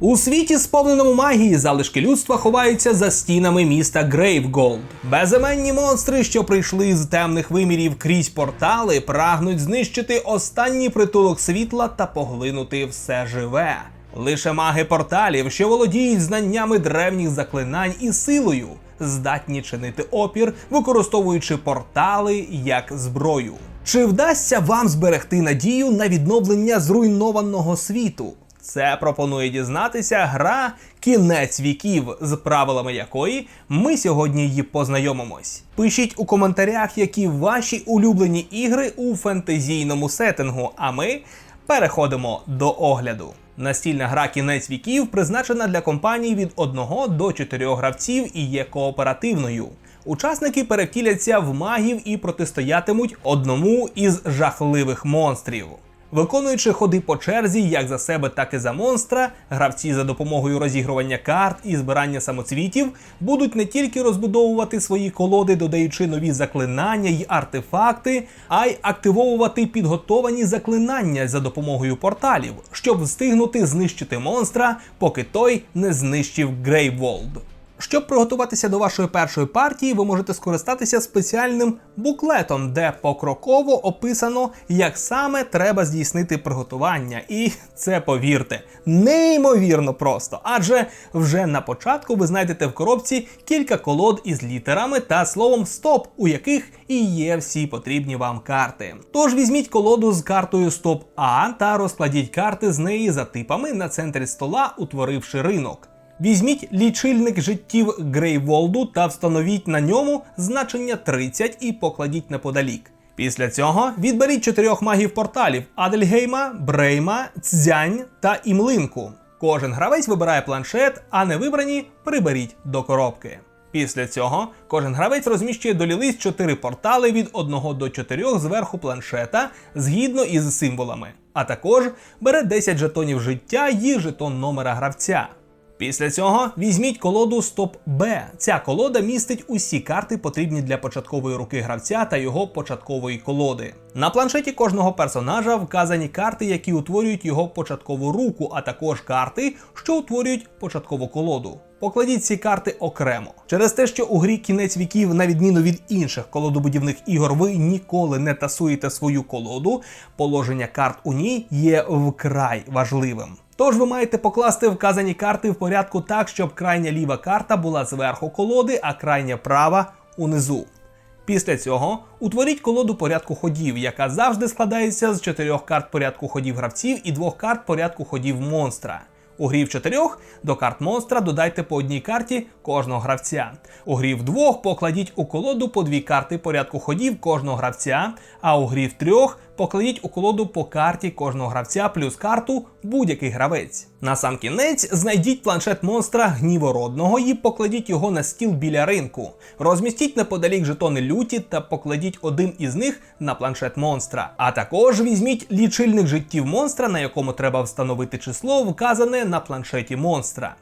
У світі, сповненому магії, залишки людства ховаються за стінами міста Грейвголд. Безіменні монстри, що прийшли з темних вимірів крізь портали, прагнуть знищити останній притулок світла та поглинути все живе. Лише маги порталів, що володіють знаннями древніх заклинань і силою, здатні чинити опір, використовуючи портали як зброю. Чи вдасться вам зберегти надію на відновлення зруйнованого світу? Це пропонує дізнатися гра Кінець віків, з правилами якої ми сьогодні її познайомимось. Пишіть у коментарях, які ваші улюблені ігри у фентезійному сеттингу, а ми переходимо до огляду. Настільна гра Кінець віків призначена для компаній від 1 до 4 гравців і є кооперативною. Учасники перевтіляться в магів і протистоятимуть одному із жахливих монстрів. Виконуючи ходи по черзі як за себе, так і за монстра, гравці за допомогою розігрування карт і збирання самоцвітів будуть не тільки розбудовувати свої колоди, додаючи нові заклинання й артефакти, а й активовувати підготовані заклинання за допомогою порталів, щоб встигнути знищити монстра, поки той не знищив Грейволд. Щоб приготуватися до вашої першої партії, ви можете скористатися спеціальним буклетом, де покроково описано, як саме треба здійснити приготування. І це повірте, неймовірно просто. Адже вже на початку ви знайдете в коробці кілька колод із літерами та словом стоп, у яких і є всі потрібні вам карти. Тож візьміть колоду з картою Стоп А та розкладіть карти з неї за типами на центрі стола, утворивши ринок. Візьміть лічильник життів Грейволду та встановіть на ньому значення 30 і покладіть неподалік. Після цього відберіть чотирьох магів порталів Адельгейма, Брейма, Цзянь та Імлинку. Кожен гравець вибирає планшет, а не вибрані приберіть до коробки. Після цього кожен гравець розміщує до лілиць 4 портали від 1 до 4 зверху планшета згідно із символами, а також бере 10 жетонів життя і жетон номера гравця. Після цього візьміть колоду Стоп Б. Ця колода містить усі карти, потрібні для початкової руки гравця та його початкової колоди. На планшеті кожного персонажа вказані карти, які утворюють його початкову руку, а також карти, що утворюють початкову колоду. Покладіть ці карти окремо. Через те, що у грі кінець віків, на відміну від інших колодобудівних ігор, ви ніколи не тасуєте свою колоду. Положення карт у ній є вкрай важливим. Тож ви маєте покласти вказані карти в порядку так, щоб крайня ліва карта була зверху колоди, а крайня права унизу. Після цього утворіть колоду порядку ходів, яка завжди складається з чотирьох карт порядку ходів гравців і двох карт порядку ходів монстра. У грі в чотирьох до карт монстра додайте по одній карті кожного гравця. У грі в двох покладіть у колоду по дві карти порядку ходів кожного гравця, а у грі в трьох покладіть у колоду по карті кожного гравця плюс карту будь-який гравець. На сам кінець знайдіть планшет монстра гнівородного і покладіть його на стіл біля ринку. Розмістіть неподалік жетони люті та покладіть один із них на планшет монстра. А також візьміть лічильник життів монстра, на якому треба встановити число, вказане на планшеті монстра.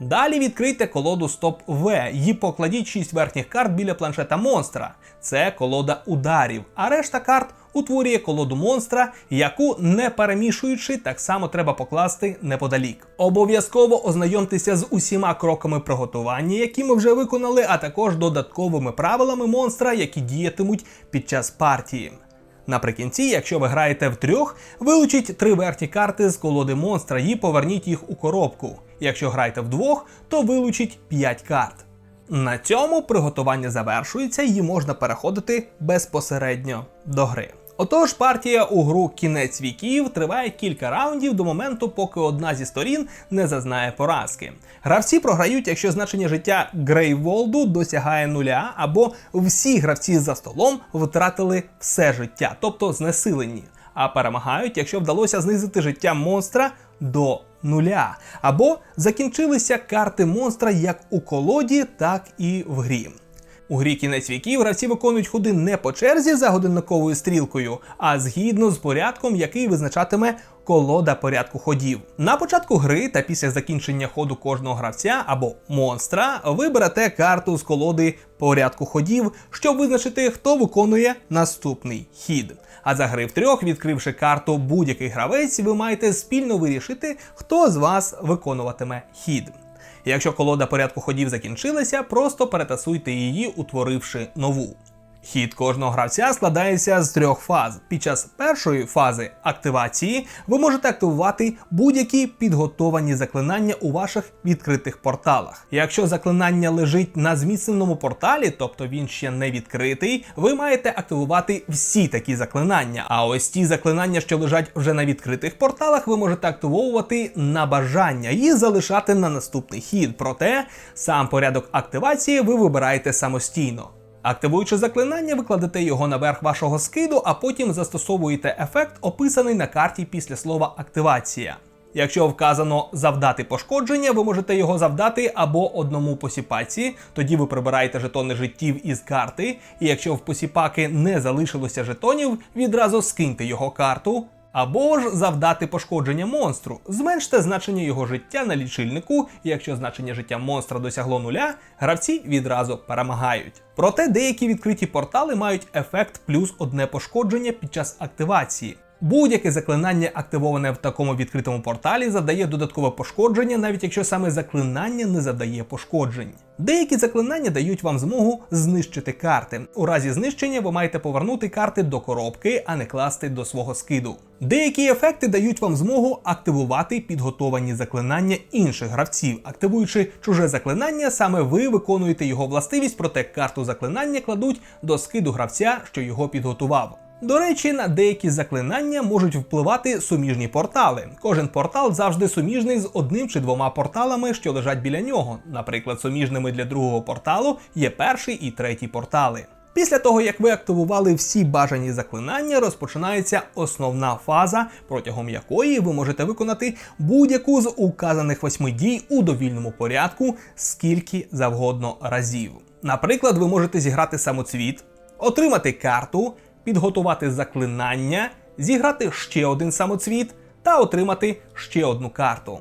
Далі відкрийте колоду Стоп В і покладіть 6 верхніх карт біля планшета монстра. Це колода ударів, а решта карт утворює колоду монстра, яку не перемішуючи, так само треба покласти неподалік. Обов'язково ознайомтеся з усіма кроками приготування, які ми вже виконали, а також додатковими правилами монстра, які діятимуть під час партії. Наприкінці, якщо ви граєте в трьох, вилучіть три верхні карти з колоди монстра і поверніть їх у коробку. Якщо граєте вдвох, то вилучіть 5 карт. На цьому приготування завершується і можна переходити безпосередньо до гри. Отож, партія у гру кінець віків триває кілька раундів до моменту, поки одна зі сторін не зазнає поразки. Гравці програють, якщо значення життя Грейволду досягає нуля, або всі гравці за столом втратили все життя, тобто знесилені. А перемагають, якщо вдалося знизити життя монстра до нуля, або закінчилися карти монстра як у колоді, так і в грі. У грі кінець віків гравці виконують ходи не по черзі за годинниковою стрілкою, а згідно з порядком, який визначатиме колода порядку ходів. На початку гри та після закінчення ходу кожного гравця або монстра ви берете карту з колоди порядку ходів, щоб визначити, хто виконує наступний хід. А за гри в трьох, відкривши карту будь-який гравець, ви маєте спільно вирішити, хто з вас виконуватиме хід. Якщо колода порядку ходів закінчилася, просто перетасуйте її, утворивши нову. Хід кожного гравця складається з трьох фаз. Під час першої фази активації ви можете активувати будь-які підготовані заклинання у ваших відкритих порталах. Якщо заклинання лежить на зміцненому порталі, тобто він ще не відкритий, ви маєте активувати всі такі заклинання. А ось ті заклинання, що лежать вже на відкритих порталах, ви можете активовувати на бажання і залишати на наступний хід. Проте сам порядок активації ви вибираєте самостійно. Активуючи заклинання, ви кладете його наверх вашого скиду, а потім застосовуєте ефект, описаний на карті після слова активація. Якщо вказано завдати пошкодження, ви можете його завдати або одному посіпаці, тоді ви прибираєте жетони життів із карти, і якщо в посіпаки не залишилося жетонів, відразу скиньте його карту. Або ж завдати пошкодження монстру, зменште значення його життя на лічильнику, і якщо значення життя монстра досягло нуля, гравці відразу перемагають. Проте деякі відкриті портали мають ефект плюс одне пошкодження під час активації. Будь-яке заклинання, активоване в такому відкритому порталі, завдає додаткове пошкодження, навіть якщо саме заклинання не завдає пошкоджень. Деякі заклинання дають вам змогу знищити карти. У разі знищення ви маєте повернути карти до коробки, а не класти до свого скиду. Деякі ефекти дають вам змогу активувати підготовані заклинання інших гравців. Активуючи чуже заклинання, саме ви виконуєте його властивість, проте карту заклинання кладуть до скиду гравця, що його підготував. До речі, на деякі заклинання можуть впливати суміжні портали. Кожен портал завжди суміжний з одним чи двома порталами, що лежать біля нього. Наприклад, суміжними для другого порталу є перший і третій портали. Після того, як ви активували всі бажані заклинання, розпочинається основна фаза, протягом якої ви можете виконати будь-яку з указаних восьми дій у довільному порядку скільки завгодно разів. Наприклад, ви можете зіграти самоцвіт, отримати карту, підготувати заклинання, зіграти ще один самоцвіт та отримати ще одну карту.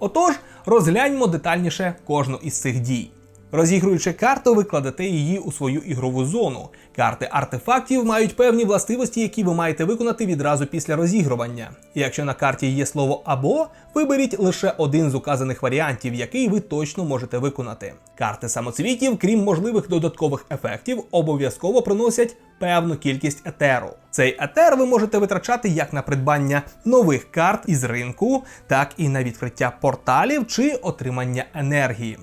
Отож, розгляньмо детальніше кожну із цих дій. Розігруючи карту, ви кладете її у свою ігрову зону. Карти артефактів мають певні властивості, які ви маєте виконати відразу після розігрування. Якщо на карті є слово або, виберіть лише один з указаних варіантів, який ви точно можете виконати. Карти самоцвітів, крім можливих додаткових ефектів, обов'язково приносять певну кількість етеру. Цей етер ви можете витрачати як на придбання нових карт із ринку, так і на відкриття порталів чи отримання енергії.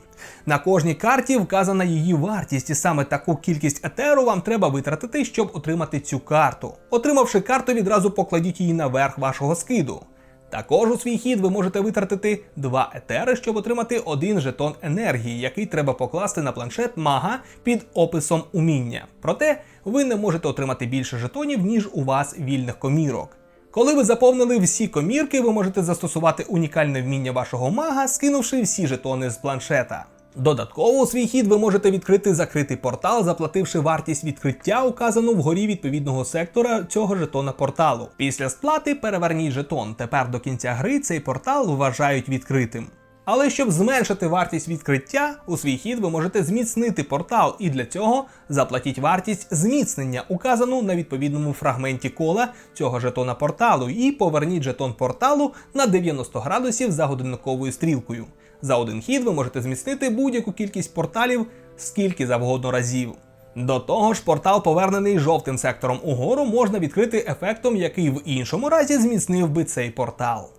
На кожній карті вказана її вартість, і саме таку кількість етеру вам треба витратити, щоб отримати цю карту. Отримавши карту, відразу покладіть її наверх вашого скиду. Також у свій хід ви можете витратити два етери, щоб отримати один жетон енергії, який треба покласти на планшет мага під описом уміння. Проте ви не можете отримати більше жетонів, ніж у вас вільних комірок. Коли ви заповнили всі комірки, ви можете застосувати унікальне вміння вашого мага, скинувши всі жетони з планшета. Додатково у свій хід ви можете відкрити закритий портал, заплативши вартість відкриття, указану вгорі відповідного сектора цього жетона порталу. Після сплати переверніть жетон. Тепер до кінця гри цей портал вважають відкритим. Але щоб зменшити вартість відкриття, у свій хід ви можете зміцнити портал, і для цього заплатіть вартість зміцнення, указану на відповідному фрагменті кола цього жетона порталу, і поверніть жетон порталу на 90 градусів за годинниковою стрілкою. За один хід ви можете зміцнити будь-яку кількість порталів скільки завгодно разів. До того ж, портал, повернений жовтим сектором угору, можна відкрити ефектом, який в іншому разі зміцнив би цей портал.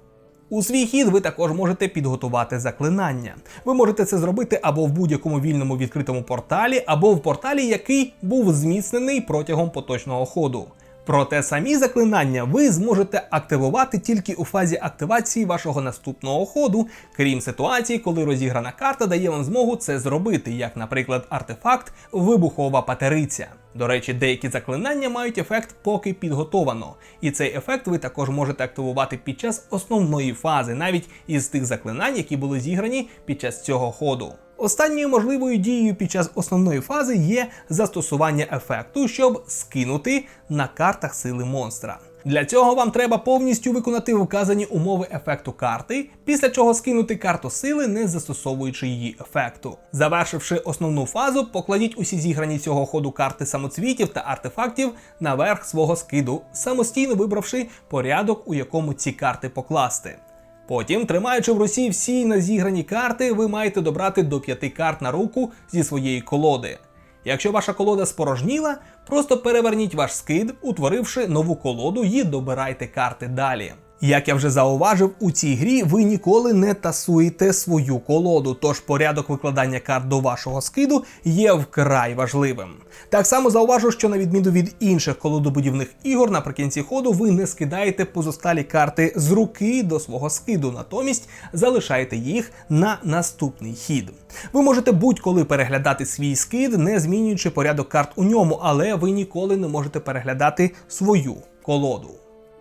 У свій хід ви також можете підготувати заклинання. Ви можете це зробити або в будь-якому вільному відкритому порталі, або в порталі, який був зміцнений протягом поточного ходу. Проте самі заклинання ви зможете активувати тільки у фазі активації вашого наступного ходу, крім ситуації, коли розіграна карта дає вам змогу це зробити, як, наприклад, артефакт Вибухова патериця. До речі, деякі заклинання мають ефект поки підготовано, і цей ефект ви також можете активувати під час основної фази, навіть із тих заклинань, які були зіграні під час цього ходу. Останньою можливою дією під час основної фази є застосування ефекту, щоб скинути на картах сили монстра. Для цього вам треба повністю виконати вказані умови ефекту карти, після чого скинути карту сили, не застосовуючи її ефекту. Завершивши основну фазу, покладіть усі зіграні цього ходу карти самоцвітів та артефактів наверх свого скиду, самостійно вибравши порядок, у якому ці карти покласти. Потім, тримаючи в Росії всі назіграні карти, ви маєте добрати до п'яти карт на руку зі своєї колоди. Якщо ваша колода спорожніла, просто переверніть ваш скид, утворивши нову колоду і добирайте карти далі. Як я вже зауважив, у цій грі ви ніколи не тасуєте свою колоду, тож порядок викладання карт до вашого скиду є вкрай важливим. Так само зауважу, що на відміну від інших колодобудівних ігор, наприкінці ходу ви не скидаєте позосталі карти з руки до свого скиду, натомість залишаєте їх на наступний хід. Ви можете будь-коли переглядати свій скид, не змінюючи порядок карт у ньому, але ви ніколи не можете переглядати свою колоду.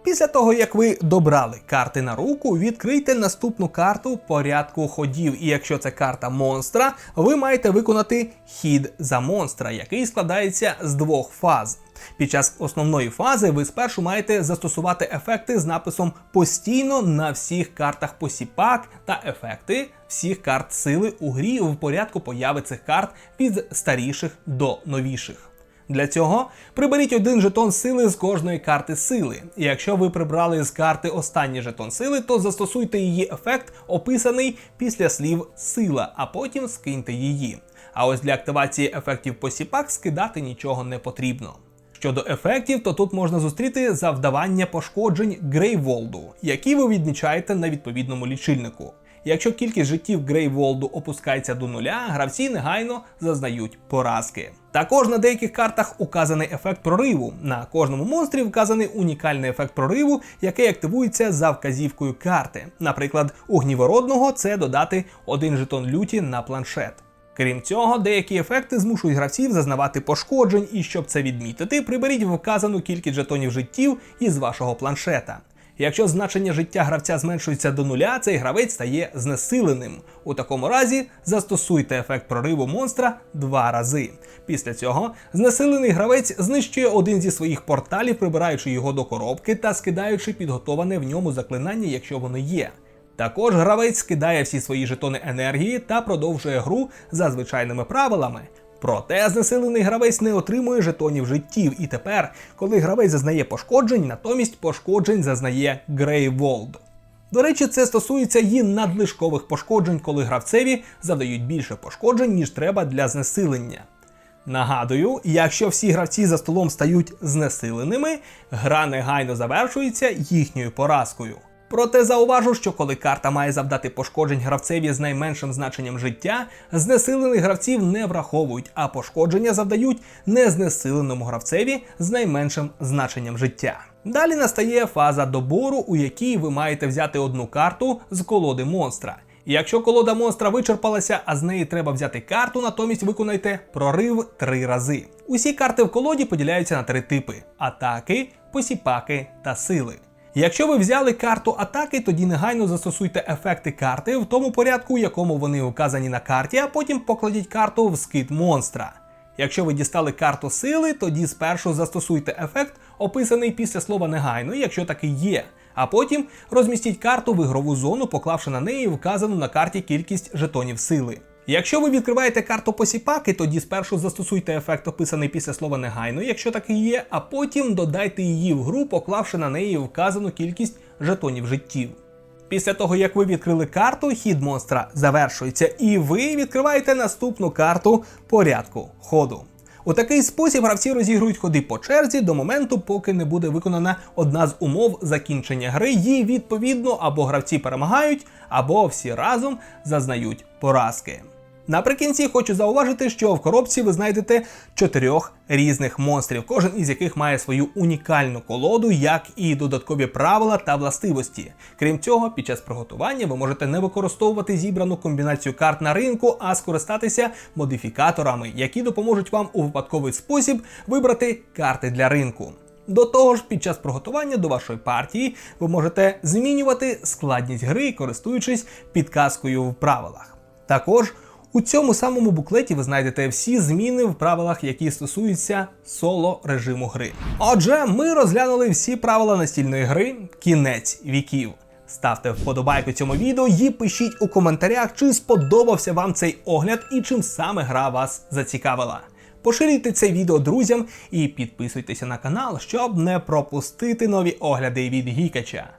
Після того, як ви добрали карти на руку, відкрийте наступну карту порядку ходів. І якщо це карта монстра, ви маєте виконати хід за монстра, який складається з двох фаз. Під час основної фази ви спершу маєте застосувати ефекти з написом постійно на всіх картах посіпак та ефекти всіх карт сили у грі в порядку появи цих карт від старіших до новіших. Для цього приберіть один жетон сили з кожної карти сили. І якщо ви прибрали з карти останній жетон сили, то застосуйте її ефект, описаний після слів сила, а потім скиньте її. А ось для активації ефектів посіпак скидати нічого не потрібно. Щодо ефектів, то тут можна зустріти завдавання пошкоджень Грейволду, які ви відмічаєте на відповідному лічильнику. Якщо кількість життів Грейволду опускається до нуля, гравці негайно зазнають поразки. Також на деяких картах указаний ефект прориву. На кожному монстрі вказаний унікальний ефект прориву, який активується за вказівкою карти. Наприклад, у гнівородного це додати один жетон люті на планшет. Крім цього, деякі ефекти змушують гравців зазнавати пошкоджень, і щоб це відмітити, приберіть вказану кількість жетонів життів із вашого планшета. Якщо значення життя гравця зменшується до нуля, цей гравець стає знесиленим. У такому разі застосуйте ефект прориву монстра два рази. Після цього знесилений гравець знищує один зі своїх порталів, прибираючи його до коробки та скидаючи підготоване в ньому заклинання, якщо воно є. Також гравець скидає всі свої жетони енергії та продовжує гру за звичайними правилами. Проте знесилений гравець не отримує жетонів життів, і тепер, коли гравець зазнає пошкоджень, натомість пошкоджень зазнає Грейволд. До речі, це стосується і надлишкових пошкоджень, коли гравцеві завдають більше пошкоджень, ніж треба для знесилення. Нагадую, якщо всі гравці за столом стають знесиленими, гра негайно завершується їхньою поразкою. Проте зауважу, що коли карта має завдати пошкоджень гравцеві з найменшим значенням життя, знесилених гравців не враховують, а пошкодження завдають незнесиленому гравцеві з найменшим значенням життя. Далі настає фаза добору, у якій ви маєте взяти одну карту з колоди монстра. Якщо колода монстра вичерпалася, а з неї треба взяти карту, натомість виконайте прорив три рази. Усі карти в колоді поділяються на три типи: атаки, посіпаки та сили. Якщо ви взяли карту атаки, тоді негайно застосуйте ефекти карти в тому порядку, у якому вони указані на карті, а потім покладіть карту в скид монстра. Якщо ви дістали карту сили, тоді спершу застосуйте ефект, описаний після слова негайно, якщо такий є. А потім розмістіть карту в ігрову зону, поклавши на неї вказану на карті кількість жетонів сили. Якщо ви відкриваєте карту посіпаки, тоді спершу застосуйте ефект, описаний після слова негайно, якщо такий є, а потім додайте її в гру, поклавши на неї вказану кількість жетонів життів. Після того, як ви відкрили карту, хід монстра завершується, і ви відкриваєте наступну карту порядку ходу. У такий спосіб гравці розігрують ходи по черзі до моменту, поки не буде виконана одна з умов закінчення гри, і відповідно або гравці перемагають, або всі разом зазнають поразки. Наприкінці хочу зауважити, що в коробці ви знайдете чотирьох різних монстрів, кожен із яких має свою унікальну колоду, як і додаткові правила та властивості. Крім цього, під час приготування ви можете не використовувати зібрану комбінацію карт на ринку, а скористатися модифікаторами, які допоможуть вам у випадковий спосіб вибрати карти для ринку. До того ж, під час приготування до вашої партії ви можете змінювати складність гри, користуючись підказкою в правилах. Також У цьому самому буклеті ви знайдете всі зміни в правилах, які стосуються соло режиму гри. Отже, ми розглянули всі правила настільної гри кінець віків. Ставте вподобайку цьому відео і пишіть у коментарях, чи сподобався вам цей огляд і чим саме гра вас зацікавила. Поширюйте це відео друзям і підписуйтеся на канал, щоб не пропустити нові огляди від Гікача.